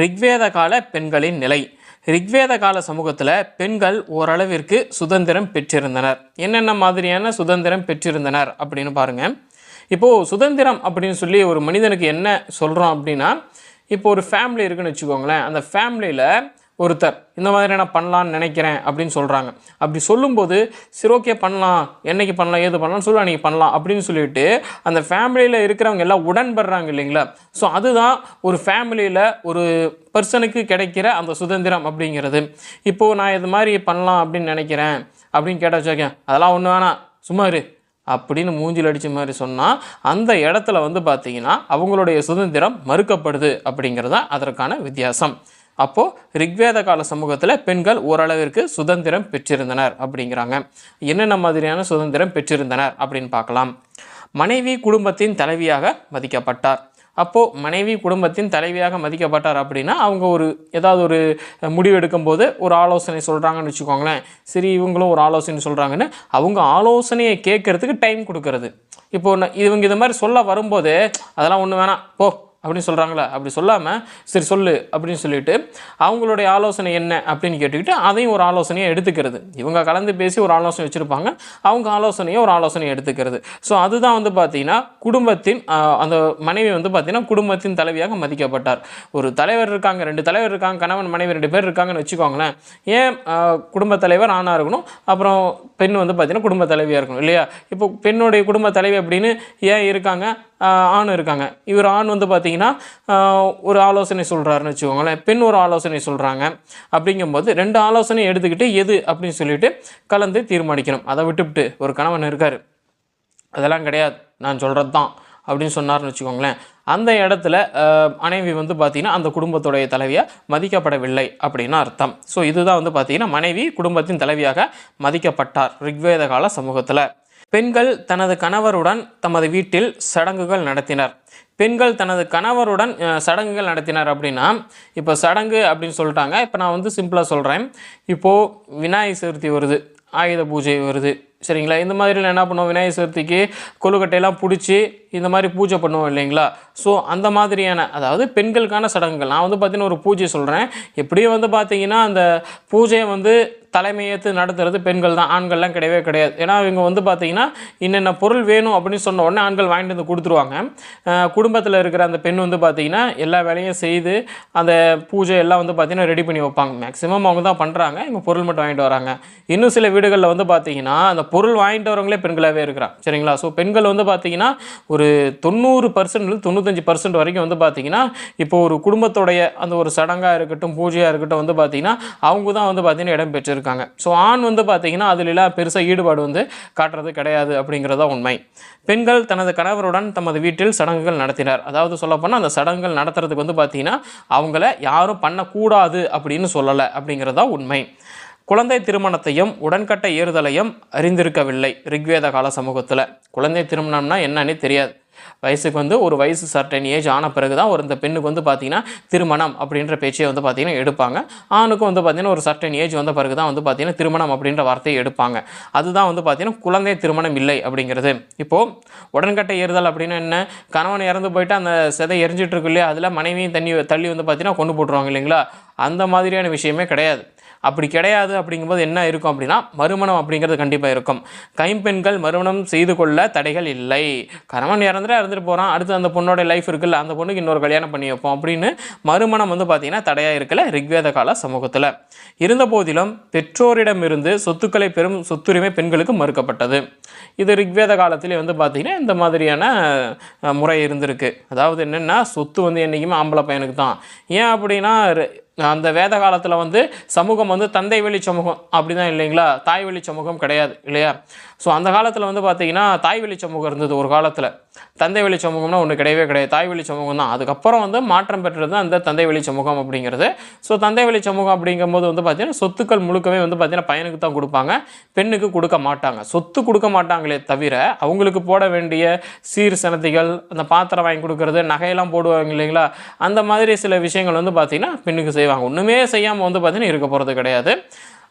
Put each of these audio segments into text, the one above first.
ரிக்வேத கால பெண்களின் நிலை. ரிக்வேத கால சமூகத்தில் பெண்கள் ஓரளவிற்கு சுதந்திரம் பெற்றிருந்தனர். என்னென்ன மாதிரியான சுதந்திரம் பெற்றிருந்தனர் அப்படின்னு பாருங்கள் இப்போது சுதந்திரம் அப்படின்னு சொல்லி ஒரு மனிதனுக்கு என்ன சொல்கிறோம் அப்படின்னா இப்போ ஒரு ஃபேமிலி இருக்குன்னு வச்சுக்கோங்களேன். அந்த ஃபேமிலியில் ஒருத்தர் இந்த மாதிரி நான் பண்ணலான்னு நினைக்கிறேன் அப்படின்னு சொல்கிறாங்க அப்படி சொல்லும்போது சரி ஓகே பண்ணலாம். என்னைக்கு பண்ணலாம்? ஏது பண்ணலாம் சொல்லி அன்றைக்கி பண்ணலாம். அப்படின்னு சொல்லிட்டு அந்த ஃபேமிலியில் இருக்கிறவங்க எல்லாம் உடன்படுறாங்க இல்லைங்களா? ஸோ அதுதான் ஒரு ஃபேமிலியில் ஒரு பர்சனுக்கு கிடைக்கிற அந்த சுதந்திரம் அப்படிங்கிறது. இப்போது நான் இது மாதிரி பண்ணலாம் அப்படின்னு நினைக்கிறேன் அப்படின்னு கேட்டால் வச்சுக்கேன் அதெல்லாம் ஒன்று வேணாம். சும்மா இரு. அப்படின்னு மூஞ்சில் அடித்த மாதிரி சொன்னால் அந்த இடத்துல வந்து பார்த்திங்கன்னா அவங்களுடைய சுதந்திரம் மறுக்கப்படுது அப்படிங்கிறது தான் அதற்கான வித்தியாசம். அப்போது ரிக்வேத கால சமூகத்தில் பெண்கள் ஓரளவிற்கு சுதந்திரம் பெற்றிருந்தனர் அப்படிங்கிறாங்க. என்னென்ன மாதிரியான சுதந்திரம் பெற்றிருந்தனர் அப்படின்னு பார்க்கலாம். மனைவி குடும்பத்தின் தலைவியாக மதிக்கப்பட்டார். அப்போது மனைவி குடும்பத்தின் தலைவியாக மதிக்கப்பட்டார் அப்படின்னா அவங்க ஒரு ஏதாவது ஒரு முடிவு எடுக்கும்போது ஒரு ஆலோசனை சொல்கிறாங்கன்னு வச்சுக்கோங்களேன். சரி இவங்களும் ஒரு ஆலோசனை சொல்கிறாங்கன்னு அவங்க ஆலோசனையை கேட்கறதுக்கு டைம் கொடுக்கறது. இப்போ இவங்க இது மாதிரி சொல்ல வரும்போது அதெல்லாம் ஒன்று வேணாம். போ அப்படின்னு சொல்கிறாங்களா அப்படி சொல்லாமல் சரி சொல்லு அப்படின்னு சொல்லிட்டு அவங்களுடைய ஆலோசனை என்ன அப்படின்னு கேட்டுக்கிட்டு அதையும் ஒரு ஆலோசனையை எடுத்துக்கிறது. இவங்க கலந்து பேசி ஒரு ஆலோசனை வச்சுருப்பாங்க. அவங்க ஆலோசனையை ஒரு ஆலோசனையை எடுத்துக்கிறது. ஸோ அதுதான் வந்து பார்த்திங்கன்னா குடும்பத்தின் அந்த மனைவி வந்து பார்த்திங்கன்னா குடும்பத்தின் தலைவியாக மதிக்கப்பட்டார். ஒரு தலைவர் இருக்காங்க ரெண்டு தலைவர் இருக்காங்க கணவன் மனைவி ரெண்டு பேர் இருக்காங்கன்னு வச்சுக்கோங்களேன். ஏன் குடும்ப குடும்பத் தலைவர் ஆணாக இருக்கணும்? அப்புறம் பெண் வந்து பார்த்தீங்கன்னா குடும்ப தலைவியாக இருக்கணும் இல்லையா? இப்போ பெண்ணுடைய குடும்ப தலைவி அப்படின்னு ஏன் இருக்காங்க? ஆண் இருக்காங்க. இவர் ஆண் வந்து பார்த்தீங்கன்னா ஒரு ஆலோசனை சொல்கிறாருன்னு வச்சுக்கோங்களேன். பெண் ஒரு ஆலோசனை சொல்கிறாங்க அப்படிங்கும்போது ரெண்டு ஆலோசனை எடுத்துக்கிட்டு எது அப்படின்னு சொல்லிட்டு கலந்து தீர்மானிக்கணும். அதை விட்டுவிட்டு ஒரு கணவன் இருக்கார். அதெல்லாம் கிடையாது. நான் சொல்கிறது தான் அப்படின்னு சொன்னார்னு வச்சுக்கோங்களேன். அந்த இடத்துல மனைவி வந்து பார்த்திங்கன்னா அந்த குடும்பத்துடைய தலைவியாக மதிக்கப்படவில்லை அப்படின்னு அர்த்தம். ஸோ இதுதான் வந்து பார்த்திங்கன்னா மனைவி குடும்பத்தின் தலைவியாக மதிக்கப்பட்டார் ரிக்வேத கால சமூகத்தில். பெண்கள் தனது கணவருடன் தமது வீட்டில் சடங்குகள் நடத்தினர். பெண்கள் தனது கணவருடன் சடங்குகள் நடத்தினர் அப்படின்னா இப்போ சடங்கு அப்படின்னு சொல்லிட்டாங்க. இப்போ நான் வந்து சிம்பிளாக சொல்கிறேன் இப்போது விநாயகர் சதுர்த்தி வருது ஆயுத பூஜை வருது. சரிங்களா? இந்த மாதிரிலாம் என்ன பண்ணுவோம்? விநாயகர் சதுர்த்திக்கு கொழுக்கட்டையெல்லாம் பிடிச்சி இந்த மாதிரி பூஜை பண்ணுவோம் இல்லைங்களா? ஸோ அந்த மாதிரியான அதாவது பெண்களுக்கான சடங்குகள். நான் வந்து பார்த்தீங்கன்னா ஒரு பூஜை சொல்கிறேன் எப்படியும் வந்து பார்த்தீங்கன்னா அந்த பூஜையை வந்து தலைமையேற்று நடத்துறது பெண்கள் தான். ஆண்கள்லாம் கிடையவே கிடையாது. ஏன்னா இவங்க வந்து பார்த்திங்கன்னா என்னென்ன பொருள் வேணும் அப்படின்னு சொன்ன உடனே ஆண்கள் வாங்கிட்டு வந்து கொடுத்துருவாங்க. குடும்பத்தில் இருக்கிற அந்த பெண் வந்து பார்த்திங்கன்னா எல்லா வேலையும் செய்து அந்த பூஜை எல்லாம் வந்து பார்த்திங்கன்னா ரெடி பண்ணி வைப்பாங்க. மேக்ஸிமம் அவங்க தான் பண்ணுறாங்க இவங்க பொருள் மட்டும் வாங்கிட்டு வராங்க. இன்னும் சில வீடுகளில் வந்து பார்த்திங்கன்னா அந்த பொருள் வாங்கிட்டு வரவங்களே பெண்களாகவே இருக்கிறான் சரிங்களா? ஸோ பெண்கள் வந்து பார்த்தீங்கன்னா ஒரு தொண்ணூறு பர்சன்ட் தொண்ணூத்தஞ்சு பர்சன்ட் வரைக்கும் வந்து பார்த்தீங்கன்னா இப்போ ஒரு குடும்பத்துடைய அந்த ஒரு சடங்காக இருக்கட்டும் பூஜையாக இருக்கட்டும் வந்து பார்த்தீங்கன்னா அவங்க தான் வந்து பார்த்தீங்கன்னா இடம் பெற்றிருக்காங்க. ஸோ ஆண் வந்து பார்த்தீங்கன்னா அதிலெல்லாம் பெருசாக ஈடுபாடு வந்து காட்டுறது கிடையாது அப்படிங்கிறதா உண்மை. பெண்கள் தனது கணவருடன் தமது வீட்டில் சடங்குகள் நடத்தினார். அதாவது சொல்லப்போனால் அந்த சடங்குகள் நடத்துறதுக்கு வந்து பார்த்தீங்கன்னா அவங்கள யாரும் பண்ணக்கூடாது அப்படின்னு சொல்லலை அப்படிங்கிறதா உண்மை. குழந்தை திருமணத்தையும் உடன்கட்டை ஏறுதலையும் அறிந்திருக்கவில்லை ரிக்வேத கால சமூகத்தில். குழந்தை திருமணம்னா என்னன்னே தெரியாது. வயசுக்கு வந்து ஒரு வயசு சர்டன் ஏஜ் ஆன பிறகு தான் ஒரு இந்த பெண்ணுக்கு வந்து பார்த்தீங்கன்னா திருமணம் அப்படின்ற பேச்சையை வந்து பார்த்திங்கன்னா எடுப்பாங்க. ஆணுக்கும் வந்து பார்த்தீங்கன்னா ஒரு சர்டன் ஏஜ் வந்த பிறகு தான் வந்து பார்த்தீங்கன்னா திருமணம் அப்படின்ற வார்த்தையை எடுப்பாங்க. அதுதான் வந்து பார்த்திங்கன்னா குழந்தை திருமணம் இல்லை அப்படிங்கிறது. இப்போது உடன்கட்டை ஏறுதல் அப்படின்னு என்ன? கணவன் இறந்து போயிட்டு அந்த செதை எரிஞ்சிட்ருக்கு இல்லையா? அதில் மனைவியும் தண்ணி தள்ளி வந்து பார்த்தீங்கன்னா கொண்டு போட்டுருவாங்க இல்லைங்களா? அந்த மாதிரியான விஷயமே கிடையாது. அப்படி கிடையாது அப்படிங்கும்போது என்ன இருக்கும் அப்படின்னா மறுமணம் அப்படிங்கிறது கண்டிப்பாக இருக்கும். கைம்பெண்கள் மறுமணம் செய்து கொள்ள தடைகள் இல்லை. கணவன் இறந்துட்டு இறந்துட்டு போகிறான் அடுத்து அந்த பொண்ணோட லைஃப் இருக்குல்ல அந்த பொண்ணுக்கு இன்னொரு கல்யாணம் பண்ணி வைப்போம் அப்படின்னு மறுமணம் வந்து பார்த்தீங்கன்னா தடையாக இருக்கல ரிக்வேத கால சமூகத்தில். இருந்த போதிலும் பெற்றோரிடமிருந்து சொத்துக்களை பெறும் சொத்துரிமை பெண்களுக்கு மறுக்கப்பட்டது. இது ரிக்வேத காலத்திலே வந்து பார்த்தீங்கன்னா இந்த மாதிரியான முறை இருந்திருக்கு. அதாவது என்னென்னா சொத்து வந்து என்றைக்குமே ஆம்பளை பையனுக்கு தான். ஏன் அப்படின்னா அந்த வேத காலத்தில் வந்து சமூகம் வந்து தந்தை வழி சமூகம் அப்படி தான் இல்லைங்களா? தாய் வழி சமூகம் கிடையாது இல்லையா? ஸோ அந்த காலத்தில் வந்து பார்த்தீங்கன்னா தாய் வழி சமூகம் இருந்தது ஒரு காலத்தில். தந்தை வழி சமூகம்னா ஒன்று கிடையவே கிடையாது. தாய் வழி சமூகம் தான். அதுக்கப்புறம் வந்து மாற்றம் பெற்றது அந்த தந்தை வழி சமூகம் அப்படிங்கிறது. ஸோ தந்தை வழி சமூகம் அப்படிங்கும்போது வந்து பார்த்தீங்கன்னா சொத்துக்கள் முழுக்கவே வந்து பார்த்திங்கன்னா பையனுக்கு தான் கொடுப்பாங்க. பெண்ணுக்கு கொடுக்க மாட்டாங்க. சொத்து கொடுக்க மாட்டாங்களே தவிர அவங்களுக்கு போட வேண்டிய சீர் சனத்திகள் அந்த பாத்திரம் வாங்கி கொடுக்கறது நகையெல்லாம் போடுவாங்க இல்லைங்களா? அந்த மாதிரி சில விஷயங்கள் வந்து பார்த்தீங்கன்னா பெண்ணுக்கு செய்வாங்க. ஒன்றுமே செய்யாமல் வந்து பார்த்தீங்கன்னா இருக்க போகிறது கிடையாது.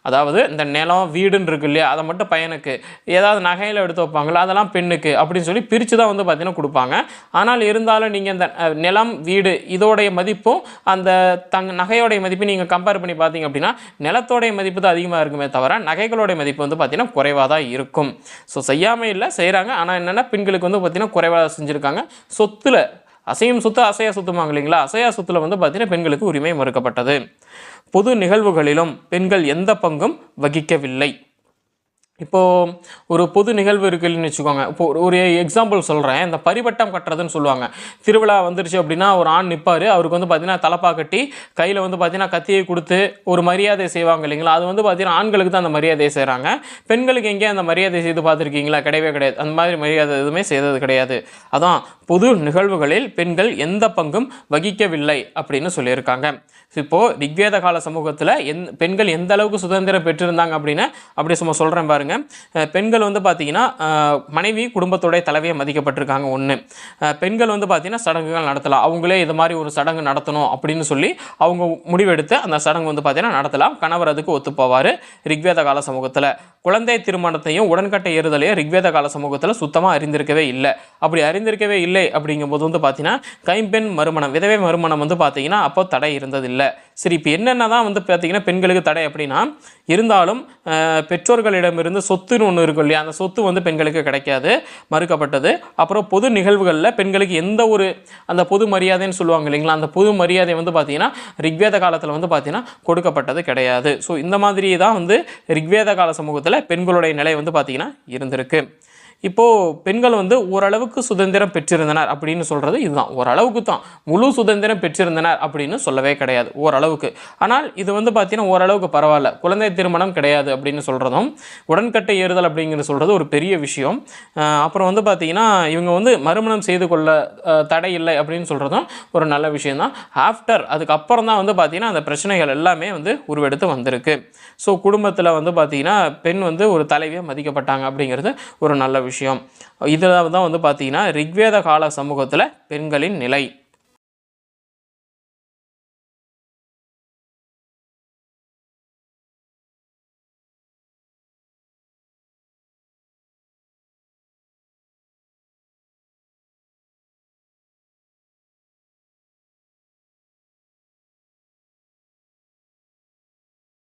அதாவது இந்த நிலம் வீடுன்னு இருக்கு இல்லையா அதை மட்டும் பையனுக்கு ஏதாவது நகையில் எடுத்து வைப்பாங்களா அதெல்லாம் பெண்ணுக்கு அப்படின்னு சொல்லி பிரித்து தான் வந்து பார்த்தீங்கன்னா கொடுப்பாங்க. ஆனால் இருந்தாலும் நீங்கள் இந்த நிலம் வீடு இதோடைய மதிப்பும் அந்த தங் நகையோடைய மதிப்பு நீங்கள் கம்பேர் பண்ணி பார்த்தீங்க அப்படின்னா நிலத்தோடைய மதிப்பு தான் அதிகமாக இருக்குமே தவிர நகைகளோடைய மதிப்பு வந்து பார்த்தீங்கன்னா குறைவாக தான் இருக்கும். ஸோ செய்யாமல் இல்லை செய்கிறாங்க ஆனால் என்னென்னா பெண்களுக்கு வந்து பார்த்திங்கன்னா குறைவாக செஞ்சுருக்காங்க. சொத்தில் அசையும் சுத்து அசையா சுத்துமாங்க இல்லைங்களா? அசையா சுத்தில் வந்து பார்த்தீங்கன்னா பெண்களுக்கு உரிமை மறுக்கப்பட்டது. பொது நிகழ்வுகளிலும் பெண்கள் எந்த பங்கும் வகிக்கவில்லை. இப்போது ஒரு பொது நிகழ்வு இருக்குன்னு வச்சுக்கோங்க. இப்போ ஒரு- எக்ஸாம்பிள் சொல்கிறேன் இந்த பரிவட்டம் கட்டுறதுன்னு சொல்லுவாங்க. திருவிழா வந்துருச்சு அப்படின்னா ஒரு ஆண் நிற்பார் அவருக்கு வந்து பார்த்திங்கன்னா தலப்பா கட்டி கையில் வந்து பார்த்திங்கன்னா கத்தியை கொடுத்து ஒரு மரியாதை செய்வாங்க இல்லைங்களா? அது வந்து பார்த்தீங்கன்னா ஆண்களுக்கு தான் அந்த மரியாதையை செய்கிறாங்க பெண்களுக்கு எங்கேயும் அந்த மரியாதை செய்து பார்த்துருக்கீங்களா? கிடையவே கிடையாது. அந்த மாதிரி மரியாதை எதுவுமே செய்தது கிடையாது. அதான் பொது நிகழ்வுகளில் பெண்கள் எந்த பங்கும் வகிக்கவில்லை அப்படின்னு சொல்லியிருக்காங்க. இப்போது ரிக்வேத கால சமூகத்தில் எந் பெண்கள் எந்த அளவுக்கு சுதந்திரம் பெற்றிருந்தாங்க அப்படின்னு அப்படி சும்மா சொல்கிறேன் பாருங்க. இருக்காங்க பெண்கள் வந்து பார்த்தீங்கன்னா மனைவி குடும்பத்தோடைய தலைவியை மதிக்கப்பட்டிருக்காங்க ஒன்று பெண்கள் வந்து பார்த்தீங்கன்னா சடங்குகள் நடத்தலாம். அவங்களே இது மாதிரி ஒரு சடங்கு நடத்தணும் அப்படின்னு சொல்லி அவங்க முடிவெடுத்து அந்த சடங்கு வந்து பார்த்தீங்கன்னா நடத்தலாம். கணவர் அதுக்கு ஒத்துப்போவார் ரிக்வேத கால சமூகத்தில். குழந்தை திருமணத்தையும் உடன்கட்டை ஏறுதலையும் ரிக்வேத கால சமூகத்தில் சுத்தமாக அறிந்திருக்கவே இல்லை. அப்படி அறிந்திருக்கவே இல்லை அப்படிங்கும்போது வந்து பார்த்தீங்கன்னா கைம்பெண் மறுமணம் விதவை மறுமணம் வந்து பார்த்தீங்கன்னா அப்போ தடை இருந்ததில்லை. சரி இப்போ என்னென்ன தான் வந்து பார்த்தீங்கன்னா பெண்களுக்கு தடை அப்படின்னா இருந்தாலும் பெற்றோர்களிடமிருந்து இருந்து சொத்துன்னு ஒன்று இருக்கும் இல்லையா? அந்த சொத்து வந்து பெண்களுக்கு கிடைக்காது மறுக்கப்பட்டது. அப்புறம் பொது நிகழ்வுகளில் பெண்களுக்கு எந்த ஒரு அந்த பொது மரியாதைன்னு சொல்லுவாங்க இல்லைங்களா? அந்த பொது மரியாதை வந்து பார்த்தீங்கன்னா ரிக்வேத காலத்தில் வந்து பார்த்தீங்கன்னா கொடுக்கப்பட்டது கிடையாது. ஸோ இந்த மாதிரி தான் வந்து ரிக்வேத கால சமூகத்தில் பெண்களுடைய நிலை வந்து பார்த்தீங்கன்னா இருந்திருக்கு. இப்போது பெண்கள் வந்து ஓரளவுக்கு சுதந்திரம் பெற்றிருந்தனர் அப்படின்னு சொல்கிறது இதுதான். ஓரளவுக்கு தான். முழு சுதந்திரம் பெற்றிருந்தனர் அப்படின்னு சொல்லவே கிடையாது ஓரளவுக்கு. ஆனால் இது வந்து பார்த்தீங்கன்னா ஓரளவுக்கு பரவாயில்ல. குழந்தை திருமணம் கிடையாது அப்படின்னு சொல்கிறதும் உடன்கட்டை ஏறுதல் அப்படிங்கிற சொல்கிறது ஒரு பெரிய விஷயம். அப்புறம் வந்து பார்த்தீங்கன்னா இவங்க வந்து மறுமணம் செய்து கொள்ள தடை இல்லை அப்படின்னு சொல்கிறதும் ஒரு நல்ல விஷயந்தான் ஆஃப்டர் அதுக்கப்புறம் தான் வந்து பார்த்திங்கன்னா அந்த பிரச்சனைகள் எல்லாமே வந்து உருவெடுத்து வந்திருக்கு. ஸோ குடும்பத்தில் வந்து பார்த்தீங்கன்னா பெண் வந்து ஒரு தலைவியாக மதிக்கப்பட்டாங்க அப்படிங்கிறது ஒரு நல்ல விஷயம். விஷயம். இதில் தான் வந்து பார்த்திங்கன்னா ரிக்வேத கால சமூகத்தில் பெண்களின் நிலை.